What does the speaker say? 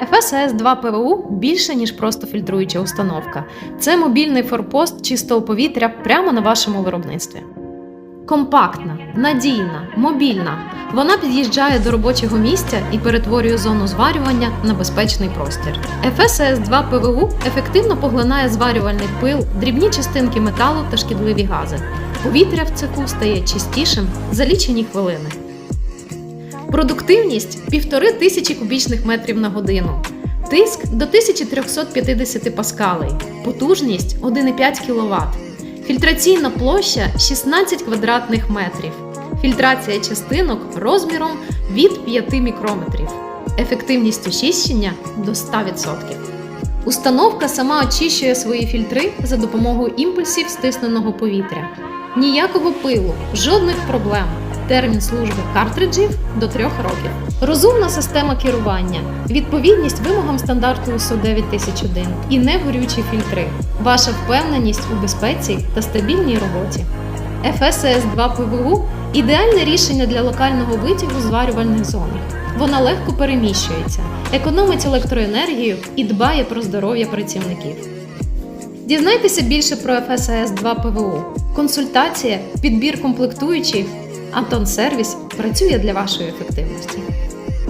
FSS 2 ПВУ більше, ніж просто фільтруюча установка. Це мобільний форпост чистого повітря прямо на вашому виробництві. Компактна, надійна, мобільна. Вона під'їжджає до робочого місця і перетворює зону зварювання на безпечний простір. FSS 2 ПВУ ефективно поглинає зварювальний пил, дрібні частинки металу та шкідливі гази. Повітря в цеху стає чистішим за лічені хвилини. Продуктивність півтори тисячі кубічних метрів на годину. Тиск до 1350 паскалей, потужність 1,5 кВт. Фільтраційна площа 16 квадратних метрів. Фільтрація частинок розміром від 5 мікрометрів. Ефективність очищення до 100%. Установка сама очищує свої фільтри за допомогою імпульсів стисненого повітря. Ніякого пилу, жодних проблем. Термін служби картриджів до 3 років. Розумна система керування, відповідність вимогам стандарту ISO 9001 і негорючі фільтри. Ваша впевненість у безпеці та стабільній роботі. FSS 2 ПВУ ідеальне рішення для локального витягу зварювальних зонах. Вона легко переміщується, економить електроенергію і дбає про здоров'я працівників. Дізнайтеся більше про FSS 2 ПВУ. Консультація, підбір комплектуючих. Антон Сервіс працює для вашої ефективності.